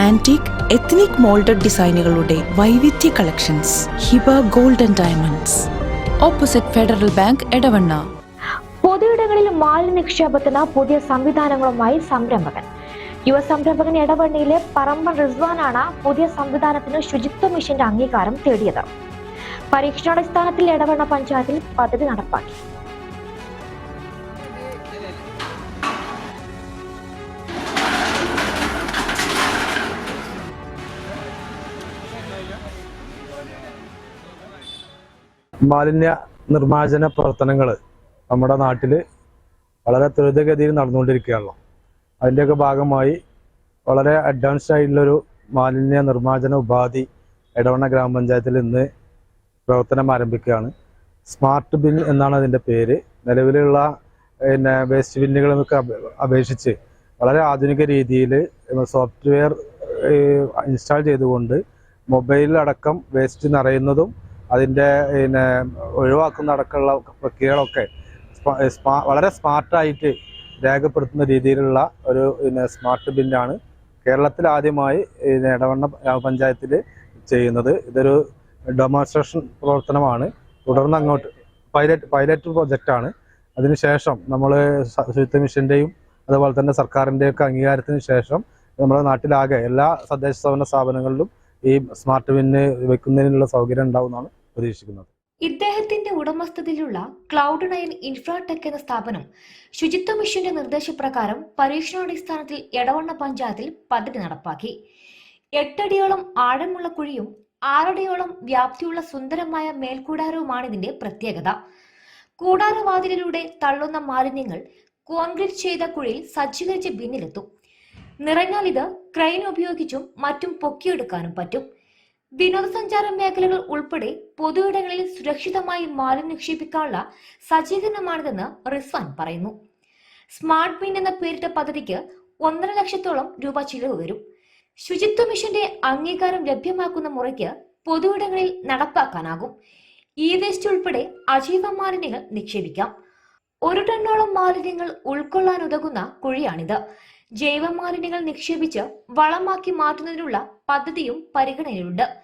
Antique ethnic moulded ഡിസൈനുകളുടെ വൈവിധ്യ collections Hiba Golden Diamonds opposite Federal Bank Edavanna. പൊതുയിടങ്ങളിൽ മാലിന്യ നിക്ഷേപത്തിന് പുതിയ സംവിധാനങ്ങളുമായി സംരംഭകൻ. യുവ സംരംഭകൻ എടവണ്ണിയിലെ പറമ്പൻ റിസ്വാനാണ് പുതിയ സംവിധാനത്തിന് ശുചിത്വ മിഷന്റെ അംഗീകാരം തേടിയത്. പരീക്ഷണാടിസ്ഥാനത്തിൽ എടവണ്ണ പഞ്ചായത്തിൽ പദ്ധതി നടപ്പാക്കി. മാലിന്യ നിർമ്മാർജന പ്രവർത്തനങ്ങൾ നമ്മുടെ നാട്ടിൽ വളരെ ത്വരിതഗതിയിൽ നടന്നുകൊണ്ടിരിക്കുകയാണല്ലോ. അതിന്റെയൊക്കെ ഭാഗമായി വളരെ അഡ്വാൻസ്ഡ് ആയിട്ടുള്ളൊരു മാലിന്യ നിർമ്മാർജന ഉപാധി എടവണ്ണ ഗ്രാമപഞ്ചായത്തിൽ ഇന്ന് പ്രവർത്തനം ആരംഭിക്കുകയാണ്. സ്മാർട്ട് ബിൻ എന്നാണ് അതിന്റെ പേര്. നിലവിലുള്ള പിന്നെ വേസ്റ്റ് ബിന്നുകളൊക്കെ അപേക്ഷിച്ച് വളരെ ആധുനിക രീതിയിൽ സോഫ്റ്റ്വെയർ ഇൻസ്റ്റാൾ ചെയ്തുകൊണ്ട് മൊബൈലിലടക്കം വേസ്റ്റ് നിറയുന്നതും അതിന്റെ പിന്നെ ഒഴിവാക്കുന്ന അടക്കമുള്ള പ്രക്രിയകളൊക്കെ വളരെ സ്മാർട്ടായിട്ട് രേഖപ്പെടുത്തുന്ന രീതിയിലുള്ള ഒരു പിന്നെ സ്മാർട്ട് ബില്ലാണ് കേരളത്തിൽ ആദ്യമായി ഇടവണ്ണ ഗ്രാമപഞ്ചായത്തിൽ ചെയ്യുന്നത്. ഇതൊരു ഡെമോൺസ്ട്രേഷൻ പ്രവർത്തനമാണ്. തുടർന്ന് അങ്ങോട്ട് പൈലറ്റ് പൈലറ്റ് പ്രൊജക്റ്റാണ്. അതിനുശേഷം നമ്മൾ ശുചിത്വ മിഷന്റെയും അതുപോലെ തന്നെ സർക്കാരിന്റെയും ഒക്കെ അംഗീകാരത്തിന് ശേഷം നമ്മുടെ നാട്ടിലാകെ എല്ലാ തദ്ദേശ സ്ഥാപന സ്ഥാപനങ്ങളിലും ഈ സ്മാർട്ട് ബിന്ന് വെക്കുന്നതിനുള്ള സൗകര്യം ഉണ്ടാവുമെന്നാണ് പ്രതീക്ഷിക്കുന്നത്. ഇദ്ദേഹത്തിന്റെ ഉടമസ്ഥതയിലുള്ള ക്ലൗഡ് നയൻ ഇൻഫ്രാടെക് എന്ന സ്ഥാപനം ശുചിത്വ മിഷന്റെ നിർദ്ദേശപ്രകാരം പരീക്ഷണാടിസ്ഥാനത്തിൽ എടവണ്ണ പഞ്ചായത്തിൽ പദ്ധതി നടപ്പാക്കി. എട്ടടിയോളം ആഴമുള്ള കുഴിയും ആറടിയോളം വ്യാപ്തിയുള്ള സുന്ദരമായ മേൽക്കൂടാരവുമാണ് ഇതിന്റെ പ്രത്യേകത. കൂടാരവാതിലിലൂടെ തള്ളുന്ന മാലിന്യങ്ങൾ കോൺക്രീറ്റ് ചെയ്ത കുഴിയിൽ സജ്ജീകരിച്ച് ബിന്നിലെത്തും. നിറഞ്ഞാൽ ഇത് ക്രെയിൻ ഉപയോഗിച്ചും മറ്റും പൊക്കിയെടുക്കാനും പറ്റും. വിനോദസഞ്ചാര മേഖലകൾ ഉൾപ്പെടെ പൊതുയിടങ്ങളിൽ സുരക്ഷിതമായി മാലിന്യം നിക്ഷേപിക്കാനുള്ള സജ്ജീകരണമാണിതെന്ന് റിസ്വാൻ പറയുന്നു. സ്മാർട്ട് ബിൻ എന്ന പേരിട്ട പദ്ധതിക്ക് ഒന്നര ലക്ഷത്തോളം രൂപ ചിലവ് വരും. ശുചിത്വ മിഷന്റെ അംഗീകാരം ലഭ്യമാക്കുന്ന മുറയ്ക്ക് പൊതുയിടങ്ങളിൽ നടപ്പാക്കാനാകും. ഇ വേസ്റ്റ് ഉൾപ്പെടെ അജൈവ മാലിന്യങ്ങൾ നിക്ഷേപിക്കാം. ഒരു ടണ്ണോളം മാലിന്യങ്ങൾ ഉൾക്കൊള്ളാൻ ഉതകുന്ന കുഴിയാണിത്. ജൈവ മാലിന്യങ്ങൾ നിക്ഷേപിച്ച് വളമാക്കി മാറ്റുന്നതിനുള്ള പദ്ധതിയും പരിഗണനയിലുണ്ട്.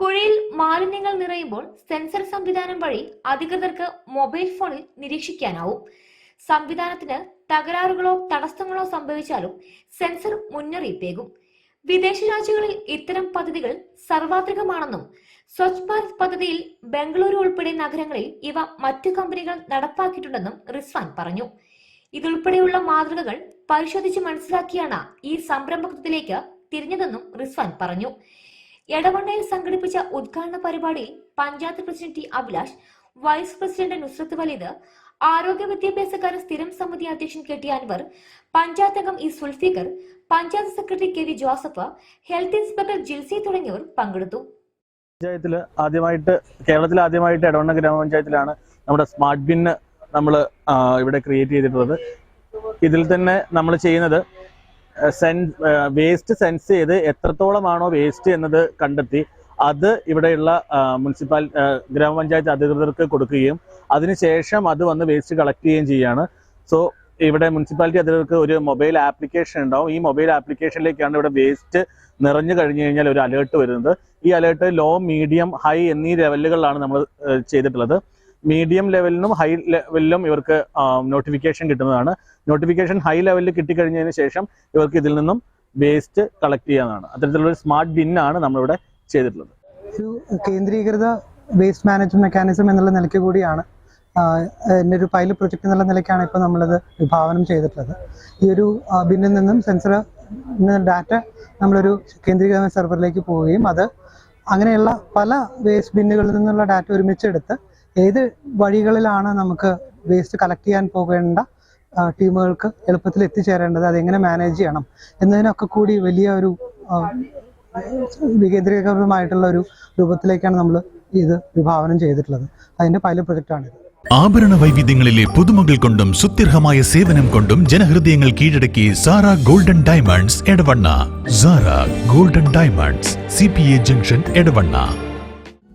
കുഴിയിൽ മാലിന്യങ്ങൾ നിറയുമ്പോൾ സെൻസർ സംവിധാനം വഴി അധികൃതർക്ക് മൊബൈൽ ഫോണിൽ നിരീക്ഷിക്കാനാവും. സംവിധാനത്തിന് തകരാറുകളോ തടസ്സങ്ങളോ സംഭവിച്ചാലും സെൻസർ മുന്നറിയിപ്പേകും. വിദേശ രാജ്യങ്ങളിൽ ഇത്തരം പദ്ധതികൾ സർവാത്രികമാണെന്നും സ്വച്ഛ് ഭാരത് പദ്ധതിയിൽ ബംഗളൂരു ഉൾപ്പെടെ നഗരങ്ങളിൽ ഇവ മറ്റു കമ്പനികൾ നടപ്പാക്കിയിട്ടുണ്ടെന്നും റിസ്വാൻ പറഞ്ഞു. ഇതുൾപ്പെടെയുള്ള മാതൃകകൾ പരിശോധിച്ച് മനസ്സിലാക്കിയാണ് ഈ സംരംഭത്തിലേക്ക് തിരിഞ്ഞതെന്നും റിസ്വാൻ പറഞ്ഞു. എടവണ്ണയിൽ സംഘടിപ്പിച്ച ഉദ്ഘാടന പരിപാടിയിൽ panchayat president T Abhilash vice president Nusrath Waleed ആരോഗ്യ വിദ്യാഭ്യാസകാര്യ സ്ഥിരം സമിതി അധ്യക്ഷൻ കെ ടി അൻവർ പഞ്ചായത്ത് അംഗം E Sulfikar panchayat secretary K V Joseph health inspector Jilsy തുടങ്ങിയവർ പങ്കെടുത്തു. പഞ്ചായത്തിൽ ആദ്യമായിട്ട് കേരളത്തിൽ ആദ്യമായിട്ട് എടവണ്ണ ഗ്രാമപഞ്ചായത്തിലാണ് നമ്മുടെ സ്മാർട്ട് ബിന്ന് നമ്മൾ ഇവിടെ ക്രിയേറ്റ് ചെയ്തിട്ടുള്ളത്. ഇതിൽ തന്നെ നമ്മൾ ചെയ്യുന്നത് വേസ്റ്റ് സെൻസ് ചെയ്ത് എത്രത്തോളമാണോ വേസ്റ്റ് എന്നത് കണ്ടെത്തി അത് ഇവിടെയുള്ള മുനിസിപ്പാൽ ഗ്രാമപഞ്ചായത്ത് അധികൃതർക്ക് കൊടുക്കുകയും അതിനുശേഷം അത് വന്ന് വേസ്റ്റ് കളക്ട് ചെയ്യുകയും ചെയ്യുകയാണ് സോ ഇവിടെ മുനിസിപ്പാലിറ്റി അധികൃതർക്ക് ഒരു മൊബൈൽ ആപ്ലിക്കേഷൻ ഉണ്ടാവും. ഈ മൊബൈൽ ആപ്ലിക്കേഷനിലേക്കാണ് ഇവിടെ വേസ്റ്റ് നിറഞ്ഞു കഴിഞ്ഞു കഴിഞ്ഞാൽ ഒരു അലേർട്ട് വരുന്നത്. ഈ അലേർട്ട് ലോ മീഡിയം ഹൈ എന്നീ ലെവലുകളിലാണ് നമ്മൾ ചെയ്തിട്ടുള്ളത്. മീഡിയം ലെവലിനും ഹൈ ലെവലിലും ഇവർക്ക് നോട്ടിഫിക്കേഷൻ കിട്ടുന്നതാണ്. നോട്ടിഫിക്കേഷൻ ഹൈ ലെവലിൽ കിട്ടിക്കഴിഞ്ഞതിന് ശേഷം ഇവർക്ക് ഇതിൽ നിന്നും വേസ്റ്റ് കളക്ട് ചെയ്യാനാണ് അത്തരത്തിലുള്ള ഒരു സ്മാർട്ട് ബിന്നാണ് നമ്മളിവിടെ ചെയ്തിട്ടുള്ളത്. ഒരു കേന്ദ്രീകൃത വേസ്റ്റ് മാനേജ്മെന്റ് മെക്കാനിസം എന്നുള്ള നിലയ്ക്ക് കൂടിയാണ് എന്റെ ഒരു പൈലറ്റ് പ്രൊജക്ട് എന്നുള്ള നിലയ്ക്കാണ് ഇപ്പോൾ നമ്മളത് വിഭാവനം ചെയ്തിട്ടുള്ളത്. ഈ ഒരു ബിന്നിൽ നിന്നും സെൻസർ ഡാറ്റ നമ്മളൊരു കേന്ദ്രീകൃത സെർവറിലേക്ക് പോവുകയും അത് അങ്ങനെയുള്ള പല വേസ്റ്റ് ബിന്നുകളിൽ നിന്നുള്ള ഡാറ്റ ഒരുമിച്ചെടുത്ത് ഏത് വഴികളിലാണ് നമുക്ക് വേസ്റ്റ് കളക്ട് ചെയ്യാൻ പോകേണ്ട ടീമുകൾക്ക് എളുപ്പത്തിൽ എത്തിച്ചേരേണ്ടത് അതെങ്ങനെ മാനേജ് ചെയ്യണം എന്നതിനൊക്കെ കൂടി വലിയ ഒരു വികേന്ദ്രീകൃതമായിട്ടുള്ള ഒരു രൂപത്തിലേക്കാണ് നമ്മൾ ഇത് വിഭാവനം ചെയ്തിട്ടുള്ളത്. അതിന്റെ പൈലറ്റ് പ്രൊജക്റ്റാണിത് ആഭരണ വൈവിധ്യങ്ങളിലെ പുതുമകൾ കൊണ്ടും സുത്യർഹമായ സേവനം കൊണ്ടും ജനഹൃദയങ്ങൾ കീഴടക്കി Sara Golden Diamonds Edavanna. Sara Golden Diamonds C junction Edavanna.